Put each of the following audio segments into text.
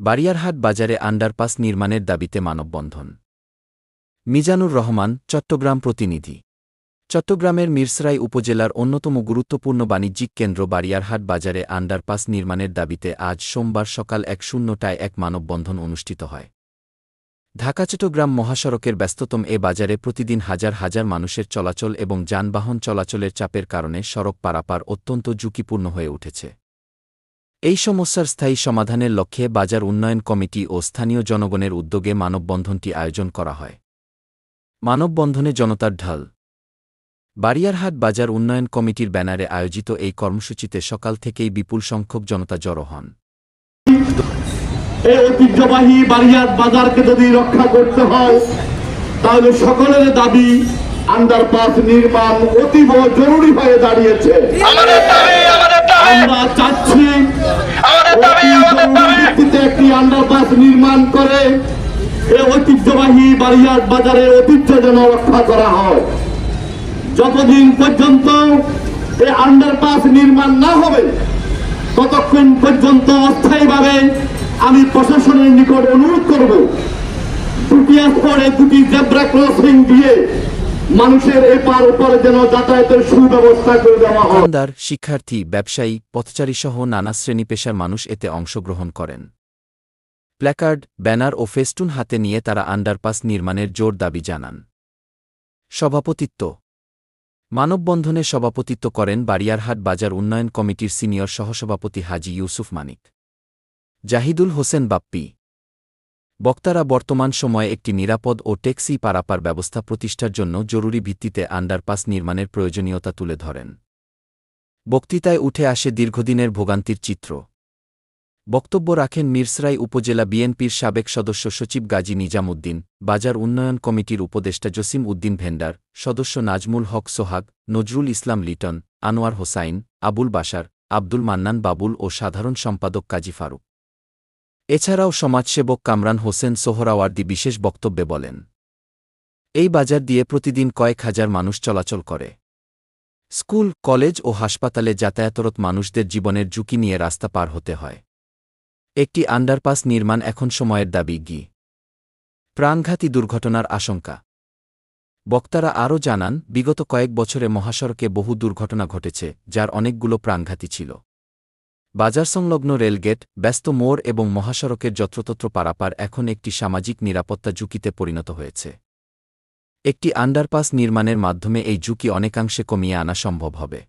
বারিয়ারহাট বাজারে আন্ডারপাস নির্মাণের দাবিতে মানববন্ধন। মিজানুর রহমান, চট্টগ্রাম প্রতিনিধি। চট্টগ্রামের মিরসরাই উপজেলার অন্যতম গুরুত্বপূর্ণ বাণিজ্যিক কেন্দ্র বারিয়ারহাট বাজারে আন্ডারপাস নির্মাণের দাবিতে আজ সোমবার সকাল এক শূন্যটায় এক মানববন্ধন অনুষ্ঠিত হয়। ঢাকা, চট্টগ্রাম মহাসড়কের ব্যস্ততম এ বাজারে প্রতিদিন হাজার হাজার মানুষের চলাচল এবং যানবাহন চলাচলের চাপের কারণে সড়ক পারাপার অত্যন্ত ঝুঁকিপূর্ণ হয়ে উঠেছে। এই সমস্যার স্থায়ী সমাধানের লক্ষ্যে বাজার উন্নয়ন কমিটি ও স্থানীয় জনগণের উদ্যোগে মানববন্ধনটি আয়োজন করা হয়। মানববন্ধনে জনতার ঢাল। বারিয়ারহাট বাজার উন্নয়ন কমিটির ব্যানারে আয়োজিত এই কর্মসূচিতে সকাল থেকেই বিপুল সংখ্যক জনতা জড়ো হন। এই ঐতিহ্যবাহী বাড়িয়াট বাজারকে যদি রক্ষা করতে হয় তাহলে সকলের দাবি আন্ডারপাস নির্মাণ অতীব জরুরি হয়ে দাঁড়িয়েছে। আমরা চাচ্ছি ভিত্তিতে একটি আন্ডারপাস নির্মাণ করে এই ঐতিহ্যবাহী বাড়িয়াট বাজারের ঐতিহ্য যেন রক্ষা করা হয়। যতদিন পর্যন্ত এই আন্ডারপাস নির্মাণ না হবে, ততক্ষণ পর্যন্ত অস্থায়ীভাবে আমি প্রশাসনের নিকট অনুরোধ করব, দুটি পরে দুটি জেব্রা ক্রসিং দিয়ে শিক্ষার্থী, ব্যবসায়ী, পথচারীসহ নানা শ্রেণি পেশার মানুষ এতে অংশগ্রহণ করেন। প্ল্যাকার্ড, ব্যানার ও ফেস্টুন হাতে নিয়ে তারা আন্ডারপাস নির্মাণের জোর দাবি জানান। সভাপতিত্ব মানববন্ধনে সভাপতিত্ব করেন বারিয়ারহাট বাজার উন্নয়ন কমিটির সিনিয়র সহসভাপতি হাজি ইউসুফ মানিক। জাহিদুল হোসেন বাপ্পি বক্তারা বর্তমান সময়ে একটি নিরাপদ ও ট্যাক্সি পারাপার ব্যবস্থা প্রতিষ্ঠার জন্য জরুরি ভিত্তিতে আন্ডারপাস নির্মাণের প্রয়োজনীয়তা তুলে ধরেন। বক্তৃতায় উঠে আসে দীর্ঘদিনের ভোগান্তির চিত্র। বক্তব্য রাখেন মিরসরাই উপজেলা বিএনপির সাবেক সদস্য সচিব গাজী নিজাম উদ্দিন বাজার উন্নয়ন কমিটির উপদেষ্টা জসিম উদ্দিন ভেন্ডার, সদস্য নাজমুল হক সোহাগ, নজরুল ইসলাম লিটন, আনোয়ার হোসাইন, আবুল বাশার, আব্দুল মান্নান বাবুল ও সাধারণ সম্পাদক কাজী ফারুক। এছাড়াও সমাজসেবক কামরান হোসেন সোহরাওয়ার্দি বিশেষ বক্তব্যে বলেন, এই বাজার দিয়ে প্রতিদিন কয়েক হাজার মানুষ চলাচল করে। স্কুল, কলেজ ও হাসপাতালে যাতায়াতরত মানুষদের জীবনের ঝুঁকি নিয়ে রাস্তা পার হতে হয়। একটি আন্ডারপাস নির্মাণ এখন সময়ের দাবি, গি। প্রাণঘাতী দুর্ঘটনার আশঙ্কা। বক্তারা আরও জানান, বিগত কয়েক বছরে মহাসড়কে বহু দুর্ঘটনা ঘটেছে, যার অনেকগুলো প্রাণঘাতী ছিল। বাজার সংলগ্ন রেলগেট, ব্যস্ত মোড় এবং মহাসড়কের যত্রতত্র পারাপার এখন একটি সামাজিক নিরাপত্তা ঝুঁকিতে পরিণত হয়েছে। একটি আন্ডারপাস নির্মাণের মাধ্যমে এই ঝুঁকি অনেকাংশে কমিয়ে আনা সম্ভব হবে।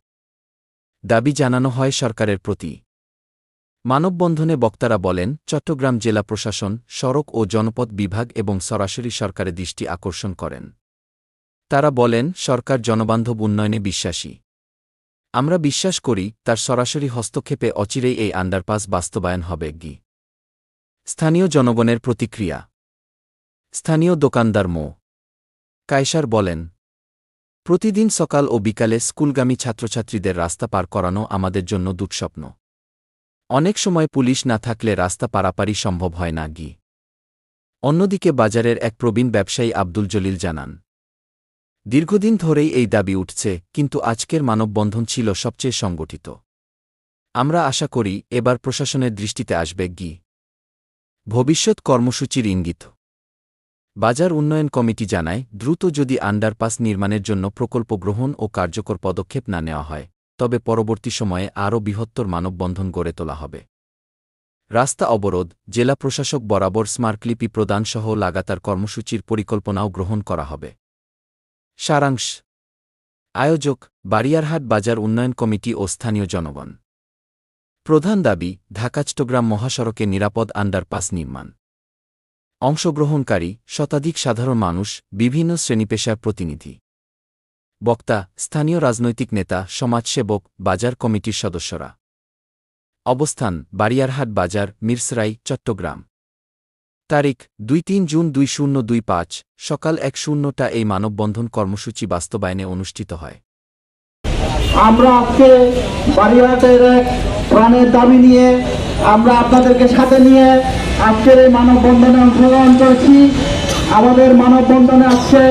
দাবি জানানো হয় সরকারের প্রতি। মানববন্ধনে বক্তারা বলেন, চট্টগ্রাম জেলা প্রশাসন, সড়ক ও জনপদ বিভাগ এবং সরাসরি সরকারের দৃষ্টি আকর্ষণ করেন। তারা বলেন, সরকার জনবান্ধব উন্নয়নে বিশ্বাসী। আমরা বিশ্বাস করি, তার সরাসরি হস্তক্ষেপে অচিরেই এই আন্ডারপাস বাস্তবায়ন হবে, গি। স্থানীয় জনগণের প্রতিক্রিয়া। স্থানীয় দোকানদার মো। কায়সার বলেন, প্রতিদিন সকাল ও বিকালে স্কুলগামী ছাত্রছাত্রীদের রাস্তা পার করানো আমাদের জন্য দুঃস্বপ্ন। অনেক সময় পুলিশ না থাকলে রাস্তা পারাপারি সম্ভব হয় না, গি। অন্যদিকে বাজারের এক প্রবীণ ব্যবসায়ী আব্দুল জলিল জানান দীর্ঘদিন ধরেই এই দাবি উঠছে, কিন্তু আজকের মানববন্ধন ছিল সবচেয়ে সংগঠিত। আমরা আশা করি, এবার প্রশাসনের দৃষ্টিতে আসবে গি। ভবিষ্যৎ কর্মসূচির ইঙ্গিত। বাজার উন্নয়ন কমিটি জানায়, দ্রুত যদি আন্ডারপাস নির্মাণের জন্য প্রকল্প গ্রহণ ও কার্যকর পদক্ষেপ না নেওয়া হয়, তবে পরবর্তী সময়ে আরও বৃহত্তর মানববন্ধন গড়ে তোলা হবে। রাস্তা অবরোধ, জেলা প্রশাসক বরাবর স্মারকলিপি প্রদানসহ লাগাতার কর্মসূচির পরিকল্পনাও গ্রহণ করা হবে। সারাংশ। আয়োজক বারিয়ারহাট বাজার উন্নয়ন কমিটি ও স্থানীয় জনগণ। প্রধান দাবি, ঢাকা চট্টগ্রাম মহাসড়কে নিরাপদ আন্ডারপাস নির্মাণ। অংশগ্রহণকারী, শতাধিক সাধারণ মানুষ, বিভিন্ন শ্রেণীপেশার প্রতিনিধি। বক্তা, স্থানীয় রাজনৈতিক নেতা, সমাজসেবক, বাজার কমিটির সদস্যরা। অবস্থান বারিয়ারহাট বাজার, মিরসরাই, চট্টগ্রাম। তারিখ, দুই তিন জুন দুই শূন্য দুই পাঁচ, সকাল এক শূন্যটা এই মানববন্ধন কর্মসূচি বাস্তবায়নে অনুষ্ঠিত হয়। আমরা আজকে এক প্রাণের দাবি নিয়ে আমরা আপনাদেরকে সাথে নিয়ে আজকের এই মানববন্ধনে অংশগ্রহণ করেছি। আমাদের মানববন্ধনে আজকে